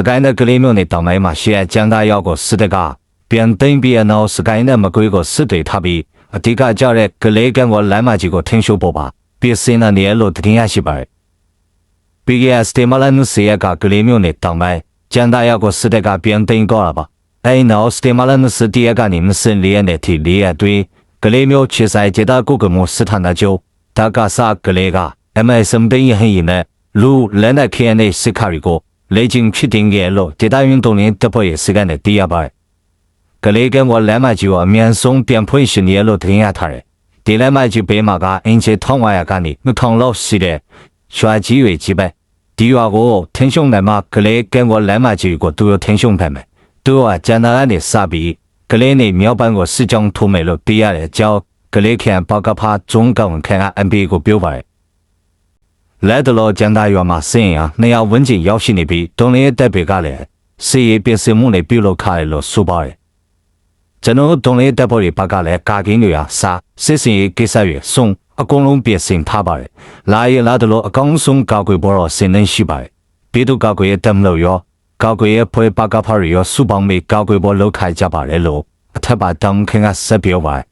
စကိုင်းနဲ့ကလေးမျိုးနဲ့တောင်ပိုင်းမှာရှေ့ကျန်းသားရောက်ကိုစစ်တပ်ကပြန်သိမ်းပြီးအနောက်စကိုင်းနဲ့မကွေးကိုစစ်တွေထားပြီးအဓိကကြတဲ့ကလေးကံကိုလမ်းမကြီးကိုထင်းရှိုးပေါ်ပါပြစင်းနေရလို့တင်ရရှိပါတယ်။ PGS တေမလန်နုစီယကကလေးမျိုးနဲ့တောင်ပိုင်းကျန်းသားရောက်ကိုစစ်တပ်ကပြန်သိမ်းတော့တာပါ။အဲနောက်စတေမလန်နုစတီယကနေမစင်လေးရတဲ့တီလေးရအတွင်းကလေးမျိုးခြေဆိုင်ကျေတာကုကမှုစစ်ဌာနချုပ်ဒါကစားကလေးက MSM ဘင်းရဟင်းနဲ့လူလက်နက် KNA စစ်ခါရီကို လေ့ကျင့်ဖြစ်တင်ခဲ့လို့ဒေတာရင်တုံးရင်တပ်ဖွဲ့ရဲ့စကန်နဲ့တည်ရပါတယ်။ကလေးကံဝလမ်းမကြီးကိုအမြန်ဆုံးပြန်ဖွင့်ရှင်ရလို့တင်ရထားတယ်။ဒီလမ်းမကြီးဘေးမှာကအင်ဂျီ1500ကနေ2000လောက်ရှိတဲ့ရွာကြီးတွေကြီးပဲဒီရွာကိုထင်းရှုံတယ်မှာကလေးကံဝလမ်းမကြီးကိုသူတို့ထင်းရှုံဖက်မယ်။သူကဂျန်နာကနေစပြီးကလေးနေမြောက်ပိုင်းကိုစစ်ကြောင်းထိုးမယ်လို့တည်ရတဲ့အကြောင်းကလေးခံပေါကဖာကျုံးကောင်ခံက MB ကိုပြောပါတယ် လက်တလောကျန်သားရွာမှာစင်ရနှစ်ယောက်ဝန်းကျင်ရောက်ရှိနေပြီးတွန်လေးတက်တွေကလည်းစီရေးပြင်ဆင်မှုတွေပြုလုပ်ခါရလို့ဆိုပါတယ်ကျွန်တော်တွန်လေးတက်ဖို့တွေဘက်ကလည်းကာကင်းတွေဟာစာစစ်စင်ရေးကိစ္စတွေစုံအကုန်လုံးပြင်ဆင်ထားပါတယ်လာရလာတလို့အကောင်းဆုံးကာကွယ်ဖို့တော့စင်နေရှိပါတယ်ပြည်သူကာကွယ်ရေးတက်မလို့ရောကာကွယ်ရေးဖွဲ့ပကဖာရီရောစုပေါင်းပြီးကာကွယ်ဖို့လုပ်ခိုင်းကြပါတယ်လို့အထက်ပါတောင်းခင်ကဆက်ပြောပါတယ်